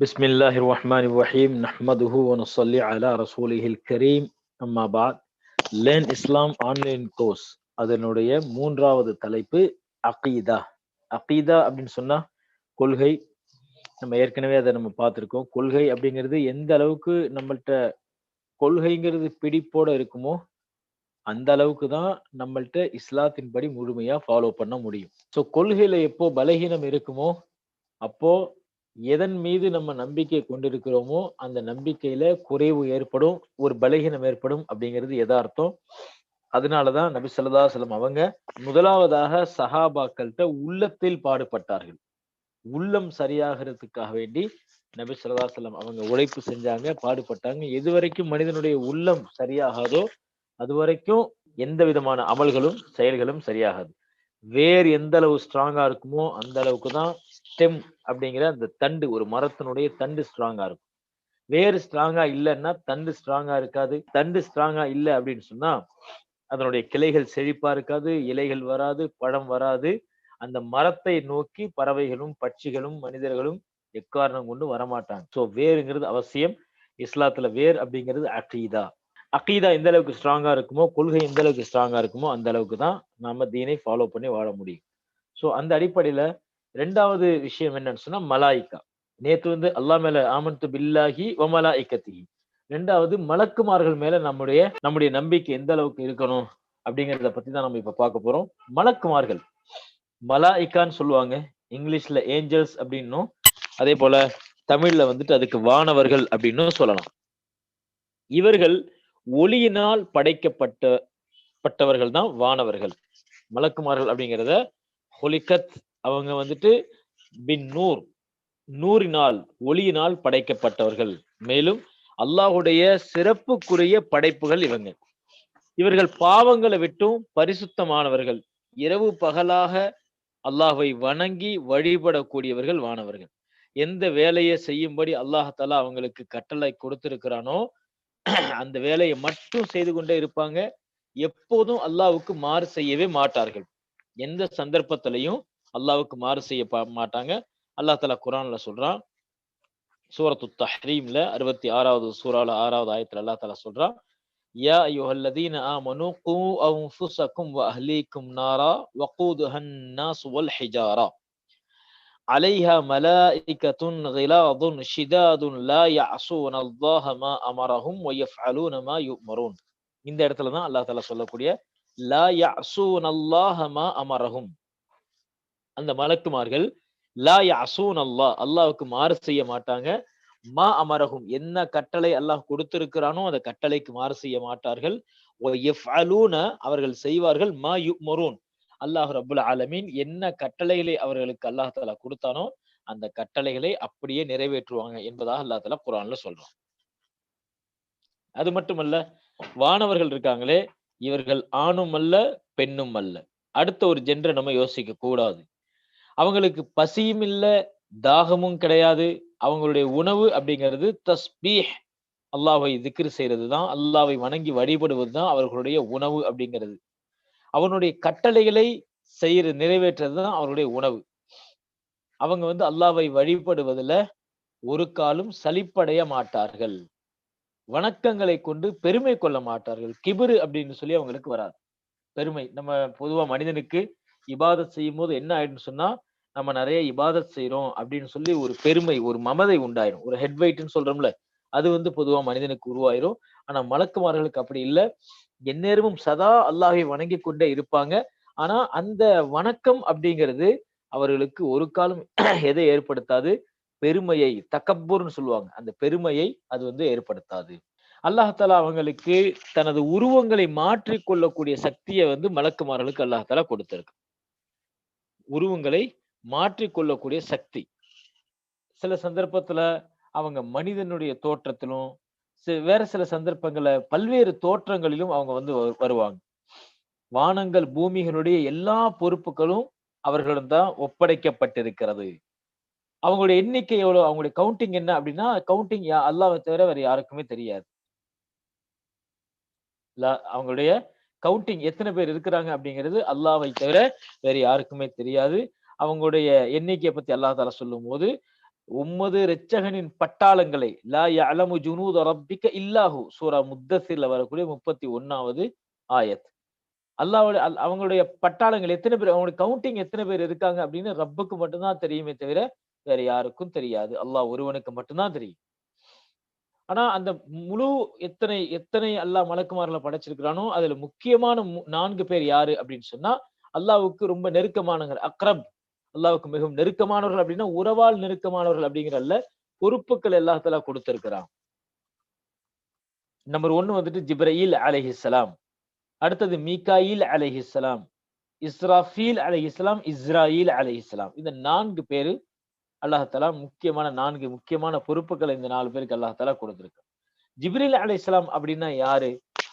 بسم الله الرحمن الرحيم نحمده ونصلي على رسوله الكريم أما بعد learn இஸ்லாம் online course அதனுடைய மூன்றாவது தலைப்பு அகீதா அகீதா அப்படின்னு சொன்னா கொள்கை நம்ம ஏற்கனவே அதை நம்ம பார்த்திருக்கோம் கொள்கை அப்படிங்கிறது எந்த அளவுக்கு நம்மள்ட்ட கொள்கைங்கிறது பிடிப்போட இருக்குமோ அந்த அளவுக்கு தான் நம்மள்ட்ட இஸ்லாத்தின்படி முழுமையா ஃபாலோ பண்ண முடியும் ஸோ கொள்கையில எப்போ பலகீனம் இருக்குமோ அப்போ எதன் மீது நம்ம நம்பிக்கை கொண்டிருக்கிறோமோ அந்த நம்பிக்கையில குறைவு ஏற்படும் ஒரு பலகீனம் ஏற்படும் அப்படிங்கிறது எதார்த்தம். அதனாலதான் நபி சொல்லதா செல்லம் அவங்க முதலாவதாக சஹாபாக்கள்கிட்ட உள்ளத்தில் பாடுபட்டார்கள். உள்ளம் சரியாகிறதுக்காக வேண்டி நபி சொல்லதா செல்லம் அவங்க உழைப்பு செஞ்சாங்க பாடுபட்டாங்க. எது வரைக்கும் மனிதனுடைய உள்ளம் சரியாகாதோ அது வரைக்கும் எந்த விதமான அமல்களும் செயல்களும் சரியாகாது. வேர் எந்த அளவு ஸ்ட்ராங்கா இருக்குமோ அந்த அளவுக்கு தான் ஸ்டெம் அப்படிங்கிற அந்த தண்டு ஒரு மரத்தினுடைய தண்டு ஸ்ட்ராங்கா இருக்கும். வேர் ஸ்ட்ராங்கா இல்லைன்னா தண்டு ஸ்ட்ராங்கா இருக்காது. தண்டு ஸ்ட்ராங்கா இல்லை அப்படின்னு சொன்னா அதனுடைய கிளைகள் செழிப்பா இருக்காது இலைகள் வராது பழம் வராது. அந்த மரத்தை நோக்கி பறவைகளும் பட்சிகளும் மனிதர்களும் எக்காரணம் கொண்டு வரமாட்டாங்க. ஸோ வேருங்கிறது அவசியம். இஸ்லாத்துல வேர் அப்படிங்கிறது அகீதா. அகீதா எந்த அளவுக்கு ஸ்ட்ராங்கா இருக்குமோ கொள்கை எந்த அளவுக்கு ஸ்ட்ராங்கா இருக்குமோ அந்த அளவுக்கு தான் நாம தீனை ஃபாலோ பண்ணி வாழ முடியும். ஸோ அந்த அடிப்படையில ரெண்டாவது விஷயம் என்னன்னு சொன்னா மலாய்க்கா. நேத்து வந்து அல்லா மேல ஆமந்து பில்லாஹி ஒமலா இக்கத்தி ரெண்டாவது மலக்குமார்கள் மேல நம்முடைய நம்முடைய நம்பிக்கை எந்த அளவுக்கு இருக்கணும் அப்படிங்கறத பத்தி தான் நம்ம இப்ப பார்க்க போறோம். மலக்குமார்கள். மலாய்க்கான்னு சொல்லுவாங்க. இங்கிலீஷ்ல ஏஞ்சல்ஸ் அப்படின்னும் அதே போல தமிழ்ல வந்துட்டு அதுக்கு வானவர்கள் அப்படின்னும் சொல்லலாம். இவர்கள் ஒளியினால் படைக்கப்பட்ட பட்டவர்கள் தான் வானவர்கள். மலக்குமார்கள் அப்படிங்கிறத ஹொலிகத் அவங்க வந்துட்டு பின் நூர் நூறினால் ஒளியினால் படைக்கப்பட்டவர்கள். மேலும் அல்லாஹுடைய சிறப்புக்குரிய படைப்புகள் இவங்க. இவர்கள் பாவங்களை விட்டும் பரிசுத்தமானவர்கள். இரவு பகலாக அல்லாஹை வணங்கி வழிபடக்கூடியவர்கள் வானவர்கள். எந்த வேலையை செய்யும்படி அல்லாஹாலா அவங்களுக்கு கட்டளை கொடுத்திருக்கிறானோ அந்த வேலையை மட்டும் செய்து கொண்டே இருப்பாங்க. எப்போதும் அல்லாவுக்கு மாறு செய்யவே மாட்டார்கள். எந்த சந்தர்ப்பத்திலையும் அல்லாவுக்கு மாறு செய்ய மாட்டாங்க அல்லா தலா குரான்ல சொல்றான் சூரத்து தஹ்ரீம்ல அறுபத்தி ஆறாவது சூறால ஆறாவது ஆயத்துல அல்லா தலா சொல்றான் யா ஐயுஹல்லதீன ஆமனு கூ அன்ஃபுஸக்கும் வ அஹ்லீக்கும் நாரா வகூதுஹா الناس والحجارة عليها ملائكة غلاظ شداد لا يعصون الله ما أمرهم ويفعلون ما يؤمرون இந்த இடத்துல தான் அல்லாஹ் தாலா சொல்லக்கூடிய லா யசூன் அல்லாஹ மா அமரஹும் அந்த மலக்குமார்கள் லா அசூன் அல்லாஹ். அல்லாவுக்கு மாறு செய்ய மாட்டாங்க. மா அமரகும் என்ன கட்டளை அல்லாஹ் கொடுத்திருக்கிறானோ அந்த கட்டளைக்கு மாறு செய்ய மாட்டார்கள். அவர்கள் செய்வார்கள். மா யு மொரூன் அல்லாஹ் ரபுல் ஆலமீன் என்ன கட்டளைகளை அவர்களுக்கு அல்லாஹ் தாலா கொடுத்தானோ அந்த கட்டளைகளை அப்படியே நிறைவேற்றுவாங்க என்பதாக அல்லா தாலா குரான்ல சொல்றான். அது மட்டுமல்ல வானவர்கள் இருக்காங்களே இவர்கள் ஆணும் அல்ல பெண்ணும் அல்ல. அடுத்த ஒரு ஜென்ரை நம்ம யோசிக்க கூடாது அவங்களுக்கு பசியும் இல்லை தாகமும் கிடையாது. அவங்களுடைய உணவு அப்படிங்கிறது தஸ்பீஹ் அல்லாவை திக்ரு செய்யறது தான் அல்லாவை வணங்கி வழிபடுவது தான் அவர்களுடைய உணவு அப்படிங்கிறது. அவனுடைய கட்டளைகளை செய்யற நிறைவேற்றுறது தான் அவருடைய உணவு. அவங்க வந்து அல்லாவை வழிபடுவதில் ஒரு காலும் சலிப்படைய மாட்டார்கள். வணக்கங்களை கொண்டு பெருமை கொள்ள மாட்டார்கள். கிபிரு அப்படின்னு சொல்லி அவங்களுக்கு வராது. பெருமை. நம்ம பொதுவா மனிதனுக்கு இபாதத் செய்யும் போது என்ன ஆயிடுன்னு சொன்னா நம்ம நிறைய இபாதத் செய்யறோம் அப்படின்னு சொல்லி ஒரு பெருமை ஒரு மமதை உண்டாயிரும். ஒரு ஹெட் வெயிட்னு சொல்றோம்ல அது வந்து பொதுவா மனிதனுக்கு உருவாயிரும். ஆனா மலக்குமார்களுக்கு அப்படி இல்லை. எந்நேரமும் சதா அல்லாஹை வணங்கி கொண்டே இருப்பாங்க. ஆனா அந்த வணக்கம் அப்படிங்கிறது அவர்களுக்கு ஒரு காலம் எதை ஏற்படுத்தாது? பெருமையை தக்கப்பூர்னு சொல்லுவாங்க. அந்த பெருமையை அது வந்து ஏற்படுத்தாது. அல்லாஹாலா அவங்களுக்கு தனது உருவங்களை மாற்றி கொள்ளக்கூடிய சக்தியை வந்து மலக்குமார்களுக்கு அல்லாஹாலா கொடுத்திருக்கு. உருவங்களை மாற்றிக்கொள்ளக்கூடிய சக்தி. சில சந்தர்ப்பத்துல அவங்க மனிதனுடைய தோற்றத்திலும் வேற சில சந்தர்ப்பங்கள பல்வேறு தோற்றங்களிலும் அவங்க வந்து வருவாங்க. வானங்கள் பூமிகளுடைய எல்லா பொறுப்புகளும் அவர்களிடம் தான் ஒப்படைக்கப்பட்டிருக்கிறது. அவங்களுடைய எண்ணிக்கை எவ்வளவு அவங்களுடைய கவுண்டிங் என்ன அப்படின்னா கவுண்டிங் அல்லாவை தவிர வேற யாருக்குமே தெரியாது. அவங்களுடைய கவுண்டிங் எத்தனை பேர் இருக்கிறாங்க அப்படிங்கிறது அல்லாவை தவிர வேற யாருக்குமே தெரியாது. அவங்களுடைய எண்ணிக்கையை பத்தி அல்லா தாலா சொல்லும் போது உம்மது ரெச்சகனின் பட்டாளங்களை லா அலமு ஜுனூத் ரப்பிக்க இல்லாஹு சூரா முத்தசில வரக்கூடிய முப்பத்தி ஒன்னாவது ஆயத். அல்லாவோட அல்- அவங்களுடைய பட்டாளங்கள் எத்தனை பேர் அவங்களுடைய கவுண்டிங் எத்தனை பேர் இருக்காங்க அப்படின்னு ரப்புக்கு மட்டும்தான் தெரியுமே தவிர வேற யாருக்கும் தெரியாது. அல்லாஹ் ஒருவனுக்கு மட்டும்தான் தெரியும். ஆனா அந்த முழு எத்தனை எத்தனை அல்லாஹ் மலக்குமார்களை படைச்சிருக்கிறானோ அதுல முக்கியமான மு- நான்கு பேர் யாரு அப்படின்னு சொன்னா அல்லாவுக்கு ரொம்ப நெருக்கமானவங்க அக்ரப். அல்லாவுக்கு மிகவும் நெருக்கமானவர்கள் அப்படின்னா உறவால் நெருக்கமானவர்கள் அப்படிங்கிறல்ல பொறுப்புகள் எல்லாத்தலா கொடுத்திருக்கிறான். நம்பர் ஒன்னு வந்துட்டு ஜிப்ரயில் அலஹிஸ்லாம் அடுத்தது மீகாயில் அலஹிஸ்லாம் இஸ்ராஃபீல் அலஹிஸ்லாம் இஸ்ராயில் அலஹிஸ்லாம் இந்த நான்கு பேரு அல்லாஹாலா முக்கியமான நான்கு முக்கியமான பொறுப்புகளை இந்த நாலு பேருக்கு அல்லாஹாலா கொடுத்துருக்கு. ஜிப்ரில் அலைஹிஸ்ஸலாம் அப்படின்னா யாரு?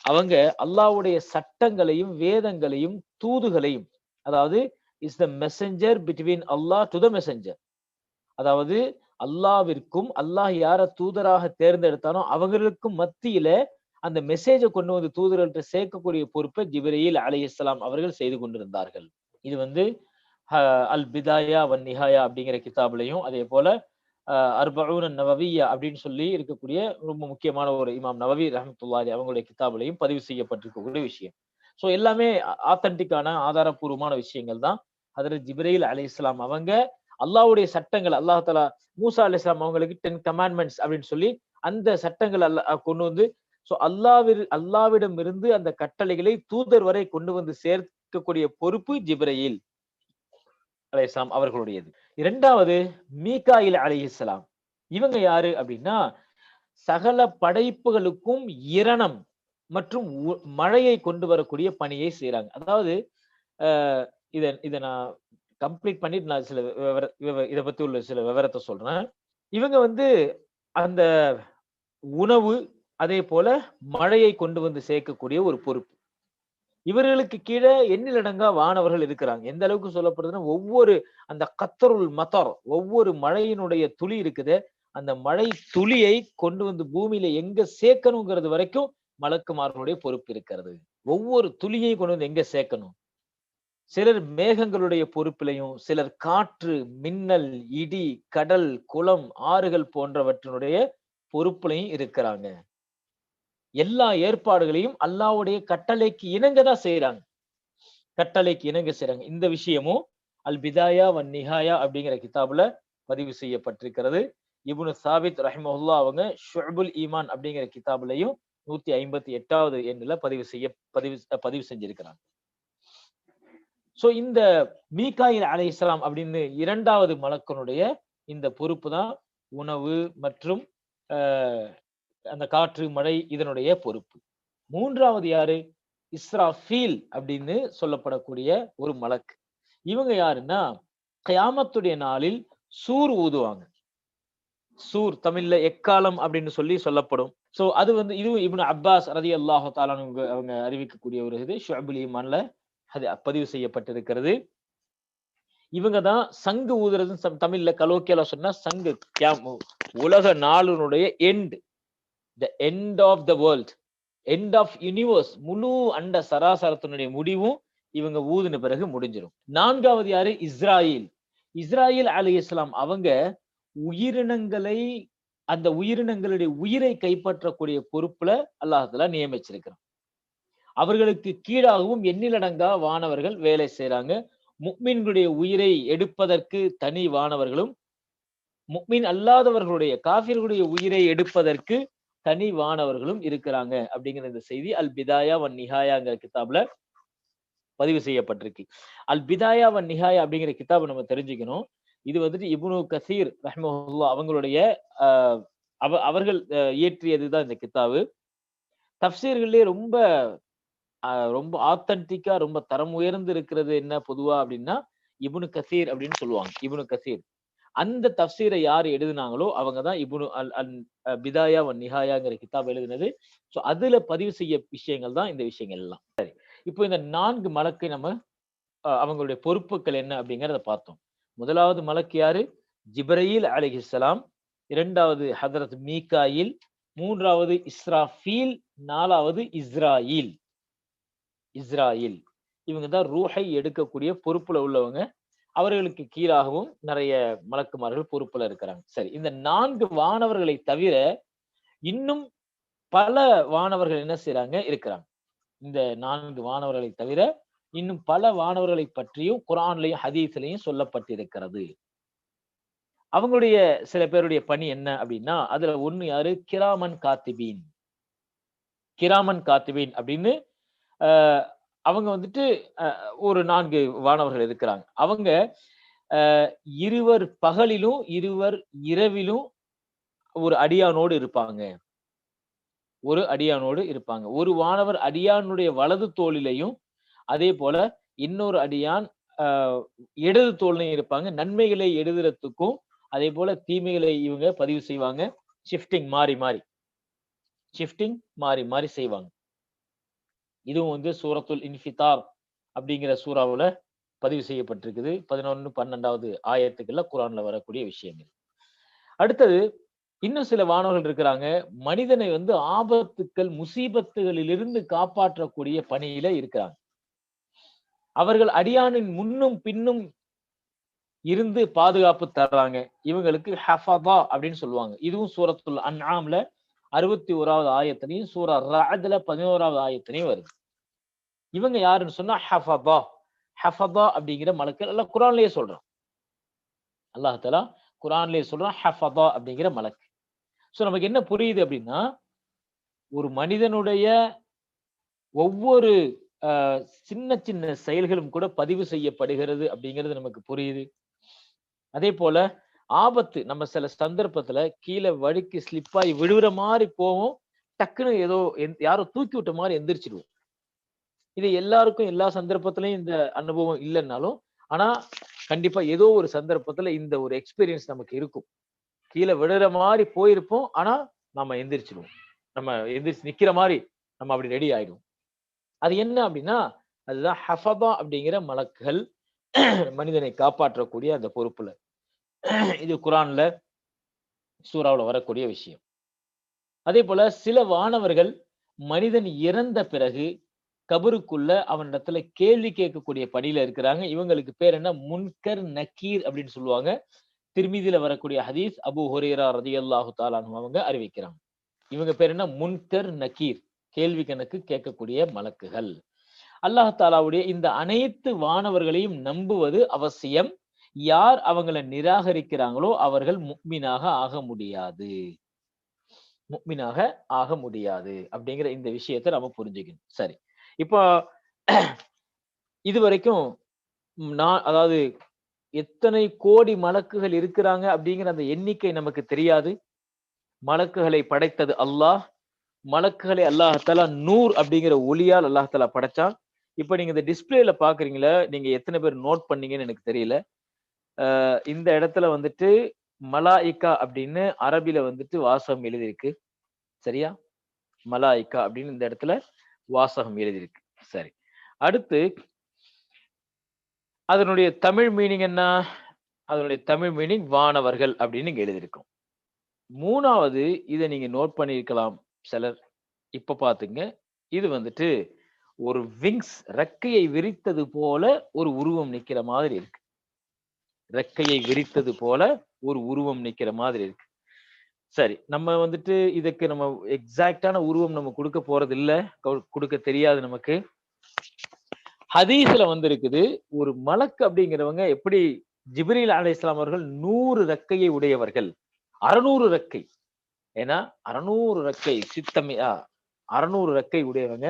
அவங்க அல்லாவுடைய சட்டங்களையும் வேதங்களையும் தூதுகளையும் அதாவது is the messenger between Allah to the messenger அதாவது அல்லாவிற்கும் அல்லாஹ் யார தூதராக தேர்ந்தெடுத்தானோ அவங்களுக்கும் மத்தியில அந்த மெசேஜை கொண்டு வந்து தூதர்கள்ட்ட சேர்க்கக்கூடிய பொறுப்பை ஜிப்ரீல் இஸ்லாம் அவர்கள் செய்து கொண்டிருந்தார்கள். இது வந்து அல் பிதாயா வன் நிஹாயா அப்படிங்கிற கிதாப்லையும் அதே போல அஹ், நவவியா அப்படின்னு சொல்லி இருக்கக்கூடிய ரொம்ப முக்கியமான ஒரு இமாம் நவவி ரஹமத்துல்லாஹி அவங்களுடைய கிதாப்லையும் பதிவு செய்யப்பட்டிருக்கக்கூடிய விஷயம். ஸோ எல்லாமே ஆத்தன்டிக்கான ஆதாரப்பூர்வமான விஷயங்கள் தான். அதில் ஜிப்ரேல் அலி இஸ்லாம் அவங்க அல்லாஹ்வுடைய சட்டங்கள் அல்லாஹ் தலா மூசா இஸ்லாம் அவங்களுக்கு டென் கமாண்ட்மெண்ட்ஸ் அப்படின்னு சொல்லி அந்த சட்டங்கள் அல்லாஹ் கொண்டு வந்து ஸோ அல்லாவி அல்லாவிடம் இருந்து அந்த கட்டளைகளை தூதர் வரை கொண்டு வந்து சேர்க்கக்கூடிய பொறுப்பு ஜிப்ரயில். அலைஹிஸ்ஸலாம் அவர்களுடையது. இரண்டாவது மீகாயில் அலைஹிஸ்ஸலாம் இவங்க யாரு அப்படின்னா சகல படைப்புகளுக்கும் இரணம் மற்றும் உ- மழையை கொண்டு வரக்கூடிய பணியை செய்றாங்க. அதாவது இதை இதை இத நான் கம்ப்ளீட் பண்ணிட்டு நான் சில விவர விவ- இத பத்தி உள்ள சில விவரத்தை சொல்றேன். இவங்க வந்து அந்த உணவு அதே போல மழையை கொண்டு வந்து சேர்க்கக்கூடிய ஒரு பொறுப்பு. இவர்களுக்கு கீழே எண்ணிலடங்கா வானவர்கள் இருக்கிறாங்க. எந்த அளவுக்கு சொல்லப்படுதுன்னா ஒவ்வொரு அந்த கத்தருள் மத்தர் ஒவ்வொரு மழையினுடைய துளி இருக்குது. அந்த மழை துளியை கொண்டு வந்து பூமியில எங்க சேர்க்கணுங்கிறது வரைக்கும் மலக்குமார்களுடைய பொறுப்பு இருக்கிறது. ஒவ்வொரு துளியையும் கொண்டு வந்து எங்க சேர்க்கணும்? சிலர் மேகங்களுடைய பொறுப்பிலையும் சிலர் காற்று மின்னல் இடி கடல் குளம் ஆறுகள் போன்றவற்றினுடைய பொறுப்புலையும் இருக்கிறாங்க. எல்லா ஏற்பாடுகளையும் அல்லாஹ்வுடைய கட்டளைக்கு இணங்க தான் செய்யறாங்க கட்டளைக்கு இணங்க செய்யறாங்க இந்த விஷயமும் அல் பிதாயா வன் நிஹாயா அப்படிங்கிற கிதாபுல பதிவு செய்யப்பட்டிருக்கிறது. இபுனு சாபித் ரஹிமஹுல்லா அவங்க ஷுபுல் ஈமான் அப்படிங்கிற கிதாபுலையும் நூத்தி ஐம்பத்தி எட்டாவது எண்ணுல பதிவு செய்ய பதிவு பதிவு செஞ்சிருக்கிறாங்க. சோ இந்த மீகாயில் இஸ்லாம் அப்படின்னு இரண்டாவது மலக்கனுடைய இந்த பொறுப்பு தான் உணவு மற்றும் ஆஹ், அந்த காற்று மழை இதனுடைய பொறுப்பு. மூன்றாவது யாரு? இஸ்ராஃபீல் அப்படின்னு சொல்லப்படக்கூடிய ஒரு மலக்கு. இவங்க யாருன்னா கயாமத்துடைய நாளில் சூர் ஊதுவாங்க. சூர் தமிழ்ல எக்காலம் அப்படின்னு சொல்லி சொல்லப்படும். சோ அது வந்து இதுவும் இப்னு அப்பாஸ் ரதி அல்லாஹு தாலான் அவங்க அறிவிக்கக்கூடிய ஒரு இது. ஷுஅபுல் ஈமான்ல அது பதிவு செய்யப்பட்டிருக்கிறது. இவங்க தான் சங்கு ஊதுறதுன்னு தமிழ்ல கலோக்கியலா சொன்னா சங்கு உலக நாளினுடைய end the end of the world end of universe முழு அண்ட சராசரத்தினுடைய முடிவும் இவங்க ஊதின பிறகு முடிஞ்சிடும் நான்காவது யாரு? இஸ்ராயில். இஸ்ராயில் அலி இஸ்லாம் அவங்க உயிரினங்களை அந்த உயிரினங்களுடைய உயிரை கைப்பற்றக்கூடிய பொறுப்புல அல்லாஹால நியமிச்சிருக்கிறான். அவர்களுக்கு கீழாகவும் எண்ணிலடங்கா வானவர்கள் வேலை செய்யறாங்க முக்மீன்களுடைய உயிரை எடுப்பதற்கு தனி வானவர்களும் முக்மீன் அல்லாதவர்களுடைய காஃபிர்களுடைய உயிரை எடுப்பதற்கு தனி வானவர்களும் இருக்கிறாங்க அப்படிங்கிற இந்த செய்தி அல் பிதாயா வன் நிஹாயாங்கிற கிதாப்ல பதிவு செய்யப்பட்டிருக்கு. அல் பிதாயா வன் நிஹாயா அப்படிங்கிற கிதாபை நம்ம தெரிஞ்சுக்கணும். இது வந்துட்டு இப்னு கசீர் ரஹ்மஹுல்லா அவங்களுடைய அவ அவர்கள் அஹ், இயற்றியதுதான் இந்த கித்தாவு தப்சீர்கள்லேயே ரொம்ப ரொம்ப ஆத்தன்டிக்கா ரொம்ப தரம் உயர்ந்து இருக்கிறது என்ன பொதுவா அப்படின்னா இபுனு கசீர் அப்படின்னு சொல்லுவாங்க. இபுனு கசீர். அந்த தப்சீரை யார் எழுதினாங்களோ அவங்க தான் இபுனு அல் அல் பிதாயா வன் நிஹாயாங்கிற கிதாப் எழுதினது. ஸோ அதுல பதிவு செய்ய விஷயங்கள் தான் இந்த விஷயங்கள் எல்லாம். சரி இப்போ இந்த நான்கு மலக்கை நம்ம அஹ், அவங்களுடைய பொறுப்புகள் என்ன அப்படிங்கிறத பார்த்தோம். முதலாவது மலக்கு யாரு? ஜிப்ரயில் அலிஹிஸ்லாம் இரண்டாவது ஹதரத் மீகாயில் மூன்றாவது இஸ்ராஃபீல். நாலாவது இஸ்ராயில். இஸ்ராயில். இவங்க தான் ரூஹை எடுக்கக்கூடிய பொறுப்புல உள்ளவங்க. அவர்களுக்கு கீழாகவும் நிறைய மலக்குமார்கள் பொறுப்புல இருக்கிறாங்க. சரி இந்த நான்கு வானவர்களை தவிர இன்னும் பல வானவர்கள் என்ன செய்யறாங்க இருக்கிறாங்க. இந்த நான்கு வானவர்களை தவிர இன்னும் பல வானவர்களை பற்றியும் குரான்லயும் ஹதீஸ்லயும் சொல்லப்பட்டிருக்கிறது. அவங்களுடைய சில பேருடைய பணி என்ன அப்படின்னா அதுல ஒண்ணு யாரு? கிராமன் காத்திபீன். கிராமன் காத்திபீன் அப்படின்னு ஆஹ் அவங்க வந்துட்டு ஒரு நான்கு வானவர்கள் இருக்கிறாங்க. அவங்க இருவர் பகலிலும் இருவர் இரவிலும் ஒரு அடியானோடு இருப்பாங்க. ஒரு அடியானோடு இருப்பாங்க. ஒரு வானவர் அடியானுடைய வலது தோளிலையும் அதே போல இன்னொரு அடியான் இடது தோல்லையும் இருப்பாங்க. நன்மைகளை எழுதுறதுக்கும் அதே போல தீமைகளை இவங்க பதிவு செய்வாங்க. ஷிஃப்டிங் மாறி மாறி. ஷிஃப்டிங் மாறி மாறி செய்வாங்க. இதுவும் வந்து சூரத்துல் இன்ஃபிதார் அப்படிங்கிற சூறாவில் பதிவு செய்யப்பட்டிருக்குது. பதினொன்னு பன்னெண்டாவது ஆயத்துக்கெல்லாம் குரான்ல வரக்கூடிய விஷயங்கள் அடுத்தது இன்னும் சில வானவர்கள் இருக்கிறாங்க. மனிதனை வந்து ஆபத்துக்கள் முசீபத்துகளிலிருந்து காப்பாற்றக்கூடிய பணியில இருக்கிறாங்க. அவர்கள் அடியானின் முன்னும் பின்னும் இருந்து பாதுகாப்பு தர்றாங்க. இவங்களுக்கு ஹஃபதா அப்படின்னு சொல்லுவாங்க. இதுவும் சூரத்துல் அன்ஆம்ல அறுபத்தி ஓராவது ஆயத்தனையும் சூரா ரஅதுல பதினோராவது ஆயத்தனையும் வருது. இவங்க யாருன்னு சொன்னா ஹஃபதா. ஹஃபதா அப்படிங்கிற மலக்கள் எல்லாம் குரான்லயே சொல்றான். அல்லாஹ் குரான்லயே சொல்றான் ஹஃபதா அப்படிங்கிற மலக்கு. சோ நமக்கு என்ன புரியுது அப்படின்னா ஒரு மனிதனுடைய ஒவ்வொரு ஆஹ், சின்ன சின்ன செயல்களும் கூட பதிவு செய்யப்படுகிறது அப்படிங்கிறது நமக்கு புரியுது. அதே போல ஆபத்து நம்ம சில சந்தர்ப்பத்துல கீழே வழுக்கி ஸ்லிப் ஆகி விழுகிற மாதிரி போவோம் டக்குன்னு ஏதோ யாரோ தூக்கி விட்ட மாதிரி எந்திரிச்சிடுவோம். இது எல்லாருக்கும் எல்லா சந்தர்ப்பத்திலையும் இந்த அனுபவம் இல்லைன்னாலும் ஆனா கண்டிப்பா ஏதோ ஒரு சந்தர்ப்பத்துல இந்த ஒரு எக்ஸ்பீரியன்ஸ் நமக்கு இருக்கும். கீழே விழுற மாதிரி போயிருப்போம் ஆனா நம்ம எந்திரிச்சிடுவோம். நம்ம எந்திரிச்சு நிக்கிற மாதிரி நம்ம அப்படி ரெடி ஆயிடுவோம். அது என்ன அப்படின்னா அதுதான் ஹஃபபா அப்படிங்கிற மலக்குகள் மனிதனை காப்பாற்றக்கூடிய அந்த பொறுப்புல. இது குரான்ல சூறாவுல வரக்கூடிய விஷயம். அதே போல சில வானவர்கள் மனிதன் இறந்த பிறகு கபருக்குள்ள அவனிடத்துல கேள்வி கேட்கக்கூடிய பணியில இருக்கிறாங்க. இவங்களுக்கு பேர் என்ன? முன்கர் நக்கீர் அப்படின்னு சொல்லுவாங்க. திருமீதியில வரக்கூடிய ஹதீஸ் அபு ஹோரேரா ரதி அல்லாஹு தாலானு அவங்க அறிவிக்கிறாங்க. இவங்க பேர் என்ன? முன்கர் நக்கீர். கேள்வி கணக்கு கேட்கக்கூடிய மலக்குகள். அல்லாஹு தாலாவுடைய இந்த அனைத்து வானவர்களையும் நம்புவது அவசியம். யார் அவங்களை நிராகரிக்கிறாங்களோ அவர்கள் முக்மீனாக ஆக முடியாது. முக்மீனாக ஆக முடியாது அப்படிங்கிற இந்த விஷயத்தை நம்ம புரிஞ்சுக்கணும். சரி. இப்போ இது வரைக்கும் நான் அதாவது எத்தனை கோடி மலக்குகள் இருக்கிறாங்க அப்படிங்கிற அந்த எண்ணிக்கை நமக்கு தெரியாது. மலக்குகளை படைத்தது அல்லாஹ். மலக்குகளை அல்லாஹாலா நூர் அப்படிங்கிற ஒளியால் அல்லாஹாலா படைச்சான். இப்போ நீங்க இந்த டிஸ்பிளேல பாக்குறீங்களா நீங்க எத்தனை பேர் நோட் பண்ணீங்கன்னு எனக்கு தெரியல. இந்த இடத்துல வந்துட்டு மலாயிக்கா அப்படின்னு அரபில வந்துட்டு வாசகம் எழுதியிருக்கு. சரியா? மலாயிக்கா அப்படின்னு இந்த இடத்துல வாசகம் எழுதியிருக்கு. சரி. அடுத்து அதனுடைய தமிழ் மீனிங் என்ன? அதனுடைய தமிழ் மீனிங் வானவர்கள் அப்படின்னு இங்க எழுதியிருக்கும். மூணாவது இதை நீங்க நோட் பண்ணியிருக்கலாம் சிலர். இப்ப பாத்துங்க. இது வந்துட்டு ஒரு விங்ஸ் ரெக்கையை விரித்தது போல ஒரு உருவம் நிக்கிற மாதிரி இருக்கு. ரெக்கையை விரித்தது போல ஒரு உருவம் நிக்கிற மாதிரி இருக்கு. சரி நம்ம வந்துட்டு இதுக்கு நம்ம எக்ஸாக்டான உருவம் நம்ம கொடுக்க போறது இல்ல கொடுக்க தெரியாது நமக்கு. ஹதீஸ்ல வந்து இருக்குது ஒரு மலக்கு அப்படிங்கிறவங்க எப்படி ஜிப்ரீல் அலி இஸ்லாம் அவர்கள் நூறு ரெக்கையை உடையவர்கள். அறுநூறு ரெக்கை ஏன்னா அறுநூறு ரெக்கை சித்தமையா அறுநூறு ரெக்கை உடையவங்க.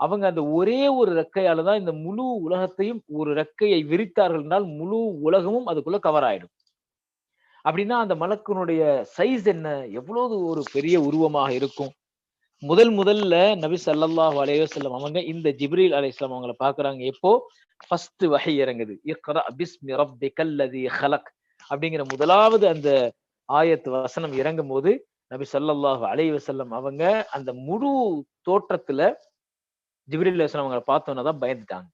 அவங்க அந்த ஒரே ஒரு ரெக்கையால தான் இந்த முழு உலகத்தையும் ஒரு ரெக்கையை விரித்தார்கள் என்றால் முழு உலகமும் அதுக்குள்ள கவர் ஆயிடும். அப்படின்னா அந்த மலக்கனுடைய சைஸ் என்ன? எவ்வளவு ஒரு பெரிய உருவமாக இருக்கும்? முதல் முதல்ல நபி சல்லாஹ் அலைஹி அவங்க இந்த ஜிப்ரீல் அலைஹிஸ்ஸலாம் அவங்கள பாக்குறாங்க எப்போ? ஃபர்ஸ்ட் வகை இறங்குது. ஹலக் அப்படிங்கிற முதலாவது அந்த ஆயத்து வசனம் இறங்கும் போது நபி சல்லாஹ் அலைவசல்லம் அவங்க அந்த முழு தோற்றத்துல ஜிப்ரில் அலைஹிஸ்ஸலாம் அவங்கள பார்த்தோன்னா தான் பயந்துட்டாங்க.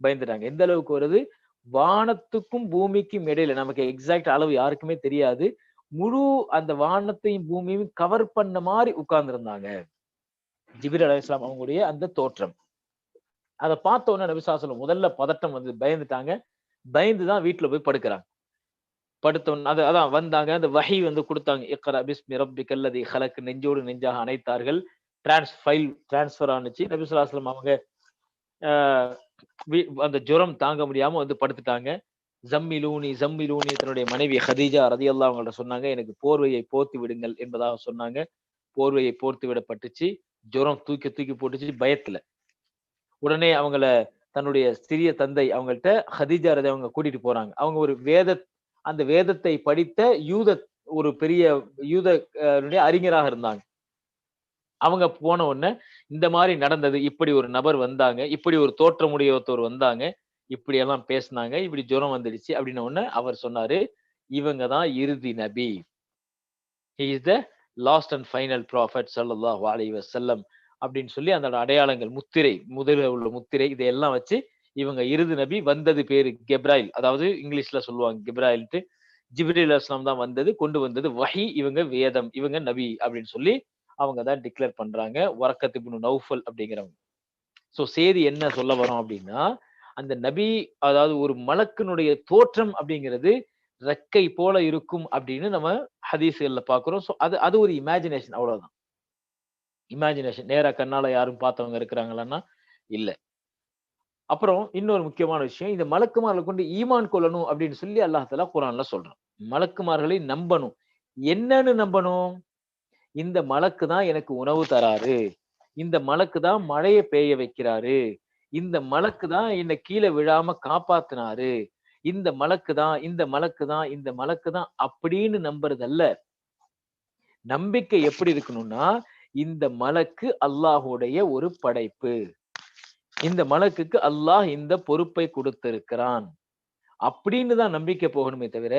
பயந்துட்டாங்க. எந்த அளவுக்கு வருது? வானத்துக்கும் பூமிக்கும் இடையில நமக்கு எக்ஸாக்ட் அளவு யாருக்குமே தெரியாது. முழு அந்த வானத்தையும் பூமியையும் கவர் பண்ண மாதிரி உட்கார்ந்துருந்தாங்க. ஜிபிர் அலி இஸ்லாம் அவங்களுடைய அந்த தோற்றம். அதை பார்த்த உடனே நபிசாசலம் முதல்ல பதட்டம் வந்து பயந்துட்டாங்க. பயந்து தான் வீட்டுல போய் படுக்கிறாங்க. படுத்தோன்னு அது அதான் வந்தாங்க. அந்த வகை வந்து கொடுத்தாங்க. இக்கரா பிஸ்மி ரப்பி கல்லதி ஹலக்கு நெஞ்சோடு நெஞ்சாக அணைத்தார்கள். டிரான்ஸ் ஃபைல் டிரான்ஸ்ஃபர் ஆனுச்சு. நபி சொல்லாஸ்லம் அவங்க அந்த ஜுரம் தாங்க முடியாம வந்து படுத்துட்டாங்க. ஜம்மிலூனி ஜம்மிலூனி தன்னுடைய மனைவி ஹதீஜா ரதியல்லா அவங்கள்ட்ட சொன்னாங்க எனக்கு போர்வையை போர்த்து விடுங்கள் என்பதாக சொன்னாங்க. போர்வையை போர்த்து விடப்பட்டுச்சு. ஜுரம் தூக்கி தூக்கி போட்டுச்சு பயத்துல. உடனே அவங்கள தன்னுடைய சிறிய தந்தை அவங்கள்ட்ட ஹதீஜா ரதி அவங்க கூட்டிட்டு போறாங்க. அவங்க ஒரு வேத அந்த வேதத்தை படித்த யூத ஒரு பெரிய யூத அறிஞராக இருந்தாங்க. அவங்க போன உடனே இந்த மாதிரி நடந்தது இப்படி ஒரு நபர் வந்தாங்க இப்படி ஒரு தோற்றமுடைய ஒருத்தர் வந்தாங்க இப்படி எல்லாம் பேசினாங்க இப்படி ஜுரம் வந்துடுச்சு அப்படின்ன உடனே அவர் சொன்னாரு இவங்க தான் இறுதி நபி. Is the last and final prophet ஸல்லல்லாஹு அலைஹி செல்லம் அப்படின்னு சொல்லி அந்த அடையாளங்கள் முத்திரை முதலில் உள்ள முத்திரை இதையெல்லாம் வச்சு இவங்க இறுதி நபி வந்தது பேரு கெப்ராயில் அதாவது இங்கிலீஷ்ல சொல்லுவாங்க கெப்ராயில்ட்டு ஜிப்ரீல் அஸ்லாம் தான் வந்தது கொண்டு வந்தது வஹி இவங்க வேதம் இவங்க நபி அப்படின்னு சொல்லி அவங்க தான் டிக்ளேர் பண்றாங்க. வரக்கத்து நௌஃபல் அப்படிங்கிறவங்க. ஸோ செய்தி என்ன சொல்ல வரோம் அப்படின்னா அந்த நபி அதாவது ஒரு மலக்கினுடைய தோற்றம் அப்படிங்கிறது ரெக்கை போல இருக்கும் அப்படின்னு நம்ம ஹதீஸ்கள்ல பாக்குறோம் ஸோ அது அது ஒரு இமேஜினேஷன் அவ்வளவுதான். இமேஜினேஷன் நேரா கண்ணால யாரும் பார்த்தவங்க இருக்கிறாங்களான்னா இல்லை. அப்புறம் இன்னொரு முக்கியமான விஷயம் இந்த மலக்குமார்களை கொண்டு ஈமான் கொள்ளணும் அப்படின்னு சொல்லி அல்லாஹலா குரான்ல சொல்றான். மலக்குமார்களை நம்பணும். என்னன்னு நம்பணும்? இந்த மலக்கு தான் எனக்கு உணவு தராரு. இந்த மலக்கு தான் மழையை பெய்ய வைக்கிறாரு. இந்த மலக்கு தான் என்னை கீழே விழாம காப்பாத்தினாரு. இந்த மலக்கு தான் இந்த மலக்கு தான் இந்த மலக்கு தான் அப்படின்னு நம்புறதல்ல. நம்பிக்கை எப்படி இருக்கணும்னா இந்த மலக்கு அல்லாஹுடைய ஒரு படைப்பு. இந்த மலக்குக்கு அல்லாஹ் இந்த பொறுப்பை கொடுத்திருக்கிறான். அப்படின்னு தான் நம்பிக்கை போகணுமே தவிர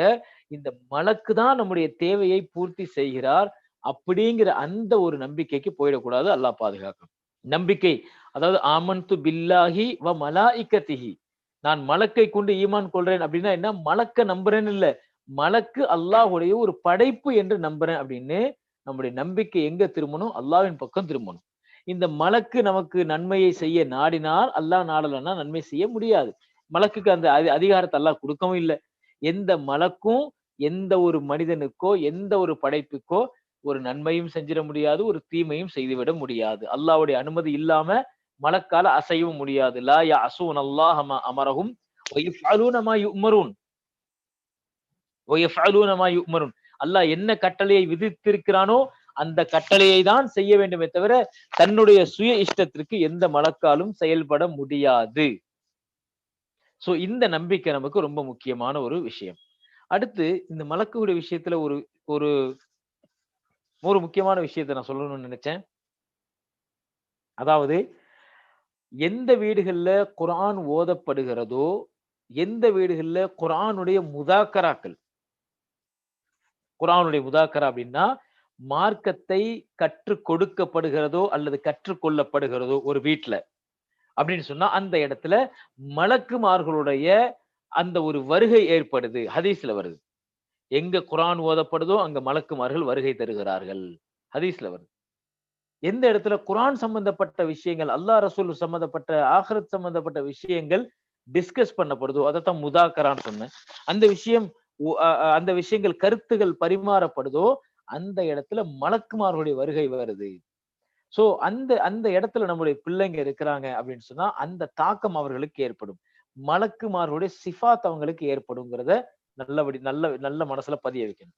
இந்த மலக்கு தான் நம்முடைய தேவையை பூர்த்தி செய்கிறார் அப்படிங்கிற அந்த ஒரு நம்பிக்கைக்கு போயிடக்கூடாது. அல்லாஹ் பாதுகாக்கணும் நம்பிக்கை அதாவது ஆமன்து பில்லாஹி வ மலாஇக்கத்திஹி நான் மலக்கை கொண்டு ஈமான் கொள்றேன் அப்படின்னா என்ன? மலக்க நம்புறேன்னு இல்ல. மலக்கு அல்லாஹுடைய ஒரு படைப்பு என்று நம்புறேன் அப்படின்னு நம்முடைய நம்பிக்கை எங்க திரும்பணும்? அல்லாவின் பக்கம் திரும்பணும். இந்த மலக்கு நமக்கு நன்மையை செய்ய நாடினால் அல்லாஹ் நாடலன்னா நன்மை செய்ய முடியாது. மலக்குக்கு அந்த அதி- அதிகாரத்தை அல்லாஹ் கொடுக்கவும் இல்லை. எந்த மலக்கும் எந்த ஒரு மனிதனுக்கோ எந்த ஒரு படைப்புக்கோ ஒரு நன்மையும் செஞ்சிட முடியாது ஒரு தீமையும் செய்துவிட முடியாது. அல்லாஹ்வுடைய அனுமதி இல்லாம மலக்கால அசையவும் முடியாது. லா யஅசூன் அல்லாஹ் மா அமரஹும் உமருன் அல்லாஹ் என்ன கட்டளையை விதித்திருக்கிறானோ அந்த கட்டளையை தான் செய்ய வேண்டுமே தவிர தன்னுடைய சுய இஷ்டத்திற்கு எந்த மலக்காலும் செயல்பட முடியாது. சோ இந்த நம்பிக்கை நமக்கு ரொம்ப முக்கியமான ஒரு விஷயம். அடுத்து இந்த மலக்குடைய விஷயத்துல ஒரு ஒரு ஒரு முக்கியமான விஷயத்தை நான் சொல்லணும்னு நினைச்சேன். அதாவது எந்த வீடுகள்ல குரான் ஓதப்படுகிறதோ எந்த வீடுகள்ல குரானுடைய முதாக்கராக்கள் குரானுடைய முதாக்கரா அப்படின்னா மார்க்கத்தை கற்றுக் கொடுக்கப்படுகிறதோ அல்லது கற்றுக்கொள்ளப்படுகிறதோ ஒரு வீட்டுல அப்படின்னு சொன்னா அந்த இடத்துல மலக்குமார்களுடைய அந்த ஒரு வருகை ஏற்படுது ஹதீஸ்ல வருது. எங்க குரான் ஓதப்படுதோ அங்க மலக்குமார்கள் வருகை தருகிறார்கள். ஹதீஸ்ல வருது. எந்த இடத்துல குரான் சம்பந்தப்பட்ட விஷயங்கள் அல்லா ரசூல் சம்பந்தப்பட்ட ஆஹ்ரத் சம்பந்தப்பட்ட விஷயங்கள் டிஸ்கஸ் பண்ணப்படுதோ அதைத்தான் முதாக்கரான்னு சொன்னேன். அந்த விஷயம் அந்த விஷயங்கள் கருத்துகள் பரிமாறப்படுதோ அந்த இடத்துல மலக்குமார்களுடைய வருகை வருது. சோ அந்த அந்த இடத்துல நம்முடைய பிள்ளைங்க இருக்கிறாங்க அப்படின்னு சொன்னா அந்த தாக்கம் அவர்களுக்கு ஏற்படும். மலக்குமார்களுடைய சிஃபாத் அவங்களுக்கு ஏற்படுங்கிறத நல்லபடி நல்ல நல்ல மனசுல பதிய வைக்கணும்.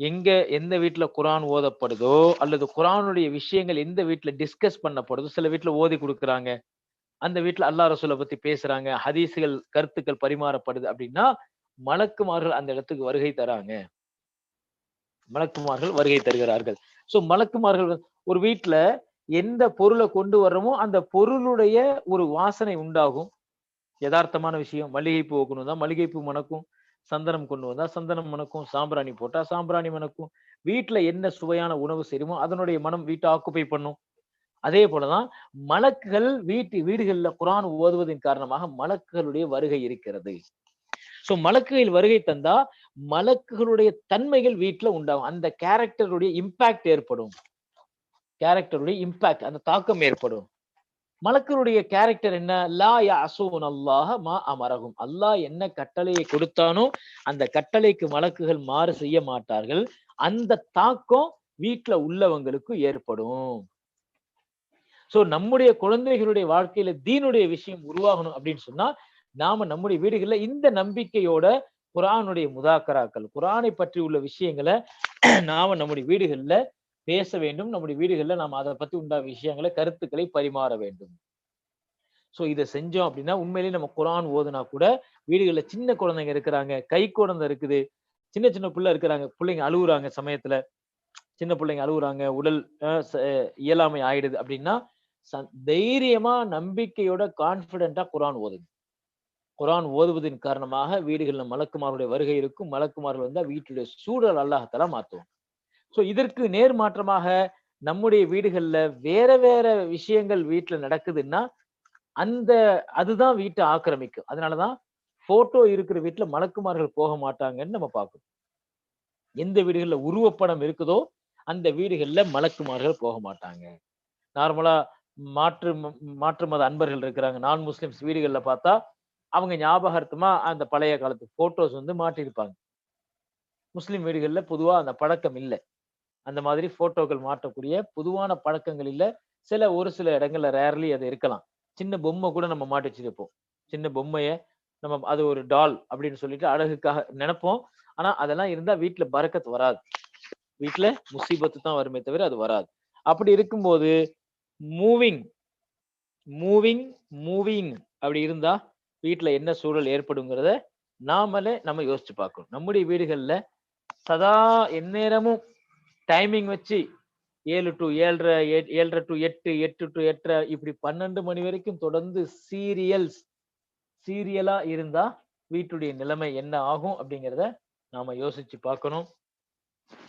எங்க எந்த வீட்டுல குரான் ஓதப்படுதோ அல்லது குரானுடைய விஷயங்கள் எந்த வீட்டுல டிஸ்கஸ் பண்ணப்படுதோ சில வீட்டுல ஓதி கொடுக்குறாங்க. அந்த வீட்டுல அல்லா ரசூலை பத்தி பேசுறாங்க ஹதீசுகள் கருத்துக்கள் பரிமாறப்படுது அப்படின்னா மலக்குமார்கள் அந்த இடத்துக்கு வருகை தராங்க. மலக்குமார்கள் வருகை தருகிறார்கள். சோ மலக்குமார்கள் ஒரு வீட்டுல எந்த பொருளை கொண்டு வர்றோமோ அந்த பொருளுடைய ஒரு வாசனை உண்டாகும். யதார்த்தமான விஷயம். மல்லிகைப்பூ கொண்டு வந்தா மல்லிகைப்பூ மணக்கும் சந்தனம் கொண்டு வந்தா சந்தனம் மணக்கும் சாம்பிராணி போட்டா சாம்பிராணி மணக்கும். வீட்ல என்ன சுவையான உணவு செய்யுமோ அதனுடைய மனம் வீட்டை ஆக்குப்பை பண்ணும். அதே போலதான் மலக்குகள் வீட்டு வீடுகள்ல குரான் ஓதுவதன் காரணமாக மலக்குகளுடைய வருகை இருக்கிறது. சோ மலக்குகள் வருகை தந்தா மலக்குகளுடைய தன்மைகள் வீட்ல உண்டாகும். அந்த கேரக்டருடைய இம்பாக்ட் ஏற்படும். கேரக்டருடைய இம்பாக்ட் அந்த தாக்கம் ஏற்படும். மலக்கருடைய கேரக்டர் என்ன? லா யாசூன் அல்லாஹ மா அமரகும் அல்லாஹ் என்ன கட்டளையை கொடுத்தானோ அந்த கட்டளைக்கு மலக்குகள் மாறு செய்ய மாட்டார்கள். அந்த தாக்கம் வீட்டுல உள்ளவங்களுக்கு ஏற்படும். சோ நம்முடைய குழந்தைகளுடைய வாழ்க்கையில தீனுடைய விஷயம் உருவாகணும் அப்படின்னு சொன்னா நாம நம்முடைய வீடுகள்ல இந்த நம்பிக்கையோட குரானுடைய முதாக்கராக்கள் குரானை பற்றி உள்ள விஷயங்களை நாம நம்முடைய வீடுகள்ல பேச வேண்டும். நம்முடைய வீடுகளில் நாம அதை பத்தி உண்டா விஷயங்களை கருத்துக்களை பரிமாற வேண்டும். சோ இதை செஞ்சோம் அப்படின்னா உண்மையிலேயே நம்ம குரான் ஓதுனா கூட வீடுகளில் சின்ன குழந்தைங்க இருக்கிறாங்க கை குழந்தை இருக்குது சின்ன சின்ன பிள்ளை இருக்கிறாங்க பிள்ளைங்க அழுகுறாங்க சமயத்துல சின்ன பிள்ளைங்க அழுகுறாங்க உடல் இயலாமை ஆயிடுது அப்படின்னா தைரியமா நம்பிக்கையோட கான்பிடண்டா குரான் ஓதுங்க. குரான் ஓதுவதன் காரணமாக வீடுகளில் மலக்குமாருடைய வருகை இருக்கும். மலக்குமார்கள் வந்தா வீட்டுடைய சூழல் அல்லாஹத்தெல்லாம் மாத்துவோம் ஸோ இதற்கு நேர் மாற்றமாக நம்முடைய வீடுகள்ல வேற வேற விஷயங்கள் வீட்டுல நடக்குதுன்னா அந்த அதுதான் வீட்டை ஆக்கிரமிக்கும். அதனாலதான் போட்டோ இருக்கிற வீட்டுல மலக்குமார்கள் போக மாட்டாங்கன்னு நம்ம பார்க்கணும். எந்த வீடுகள்ல உருவப்படம் இருக்குதோ அந்த வீடுகள்ல மலக்குமார்கள் போக மாட்டாங்க. நார்மலா மாற்று மாற்று மத அன்பர்கள் இருக்கிறாங்க. நான் முஸ்லிம்ஸ் வீடுகள்ல பார்த்தா அவங்க ஞாபகார்த்தமா அந்த பழைய காலத்து போட்டோஸ் வந்து மாட்டியிருப்பாங்க. முஸ்லிம் வீடுகள்ல பொதுவா அந்த பழக்கம் இல்லை. அந்த மாதிரி போட்டோக்கள் மாட்டக்கூடிய பொதுவான பழக்கங்களில் சில ஒரு சில இடங்கள்ல ரேர்லி அது இருக்கலாம். சின்ன பொம்மை கூட நம்ம மாட்டி வச்சிருப்போம். சின்ன பொம்மையை நம்ம அது ஒரு டால் அப்படின்னு சொல்லிட்டு அழகுக்காக நினைப்போம். ஆனா அதெல்லாம் இருந்தா வீட்டுல பறக்கத்து வராது. வீட்டுல முசீபத்து தான் வருமே தவிர அது வராது. அப்படி இருக்கும்போது மூவிங் மூவிங் மூவிங் அப்படி இருந்தா வீட்டுல என்ன சூழல் ஏற்படுங்கிறத நாமளே நம்ம யோசிச்சு பார்க்கணும். நம்முடைய வீடுகள்ல சதா எந்நேரமும் டைமிங் வச்சு ஏழு டு ஏழரை ஏழரை டு எட்டு எட்டு டு எட்டரை இப்படி பன்னெண்டு மணி வரைக்கும் தொடர்ந்து சீரியல்ஸ் சீரியலா இருந்தா வீட்டுடைய நிலைமை என்ன ஆகும் அப்படிங்கிறத நாம யோசிச்சு பார்க்கணும்.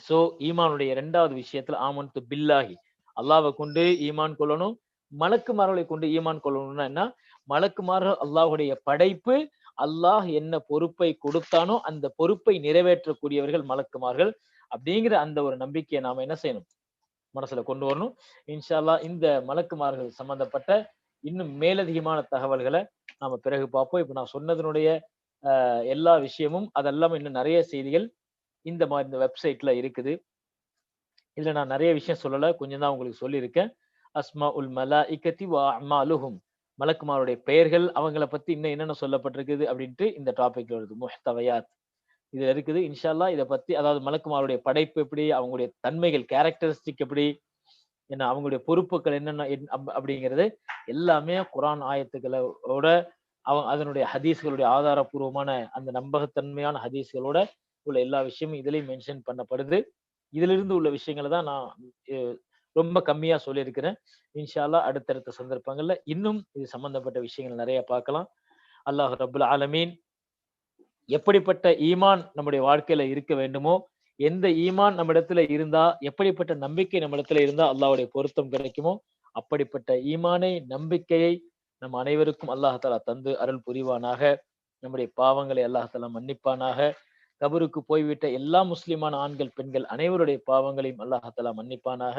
சோ ஈமானுடைய இரண்டாவது விஷயத்துல ஆமன் பில்லாகி அல்லாவை கொண்டு ஈமான் கொள்ளணும். மலக்குமார்களை கொண்டு ஈமான் கொள்ளணும்னா என்ன? மலக்குமார்கள் அல்லாஹுடைய படைப்பு அல்லாஹ் என்ன பொறுப்பை கொடுத்தானோ அந்த பொறுப்பை நிறைவேற்றக்கூடியவர்கள் மலக்குமார்கள். அப்படிங்கிற அந்த ஒரு நம்பிக்கையை நாம என்ன செய்யணும்? மனசுல கொண்டு வரணும். இன்ஷால்லா இந்த மலக்குமார்கள் சம்பந்தப்பட்ட இன்னும் மேலதிகமான தகவல்களை நாம பிறகு பார்ப்போம். இப்ப நான் சொன்னதனுடைய எல்லா விஷயமும் அதெல்லாம் இன்னும் நிறைய செய்திகள் இந்த மாதிரி இந்த வெப்சைட்ல இருக்குது. இதுல நான் நிறைய விஷயம் சொல்லல. கொஞ்சம் தான் உங்களுக்கு சொல்லியிருக்கேன். அஸ்மா உல் மலா இக்கத்தி வா அம்மா அலுகும் மலக்குமாருடைய பெயர்கள் அவங்கள பத்தி இன்னும் என்னென்ன சொல்லப்பட்டிருக்குது அப்படின்ட்டு இந்த டாபிக்ல வருது. முஹ்தவையாத். இதுல இருக்குது. இன்ஷால்லா இதை பத்தி அதாவது மலக்குமாருடைய படைப்பு எப்படி அவங்களுடைய தன்மைகள் கேரக்டரிஸ்டிக் எப்படி என்ன அவங்களுடைய பொறுப்புகள் என்னென்ன அப்படிங்கிறது எல்லாமே குரான் ஆயத்துக்களோட அவங்க அதனுடைய ஹதீஸ்களுடைய ஆதாரபூர்வமான அந்த நம்பகத்தன்மையான ஹதீஸ்களோட உள்ள எல்லா விஷயமும் இதுலயும் மென்ஷன் பண்ணப்படுது. இதிலிருந்து உள்ள விஷயங்களை தான் நான் ரொம்ப கம்மியா சொல்லியிருக்கிறேன். இன்ஷால்லா அடுத்தடுத்த சந்தர்ப்பங்கள்ல இன்னும் இது சம்பந்தப்பட்ட விஷயங்கள் நிறைய பார்க்கலாம். அல்லாஹ் ரபுல் ஆலமீன். எப்படிப்பட்ட ஈமான் நம்முடைய வாழ்க்கையில இருக்க வேண்டுமோ எந்த ஈமான் நம்ம இடத்துல இருந்தா எப்படிப்பட்ட நம்பிக்கை நம்ம இடத்துல இருந்தா அல்லாவுடைய பொருத்தம் கிடைக்குமோ அப்படிப்பட்ட ஈமானை நம்பிக்கையை நம் அனைவருக்கும் அல்லாஹாலா தந்து அருள் புரிவானாக. நம்முடைய பாவங்களை அல்லாஹாலா மன்னிப்பானாக. கபருக்கு போய்விட்ட எல்லா முஸ்லிமான ஆண்கள் பெண்கள் அனைவருடைய பாவங்களையும் அல்லாஹாலா மன்னிப்பானாக.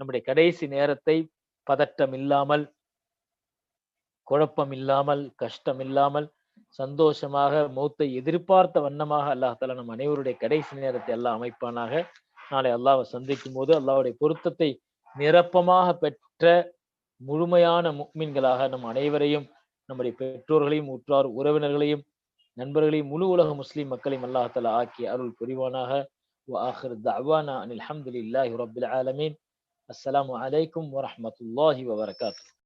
நம்முடைய கடைசி நேரத்தை பதட்டம் இல்லாமல் குழப்பம் இல்லாமல் கஷ்டம் இல்லாமல் சந்தோஷமாக மௌத்தை எதிர்பார்த்த வண்ணமாக அல்லாஹால நம் அனைவருடைய கடைசி நேரத்தை எல்லாம் அமைப்பானாக நாளை அல்லாவை சந்திக்கும் போது அல்லாவுடைய பொருத்தத்தை நிரப்பமாக பெற்ற முழுமையான முக்மீன்களாக நம் அனைவரையும் நம்முடைய பெற்றோர்களையும் உற்றார் உறவினர்களையும் நண்பர்களையும் முழு உலக முஸ்லிம் மக்களையும் அல்லாஹால ஆக்கி அருள் புரிவானாக وآخر دعوانا أن الحمد لله رب العالمين السلام عليكم ورحمة الله وبركاته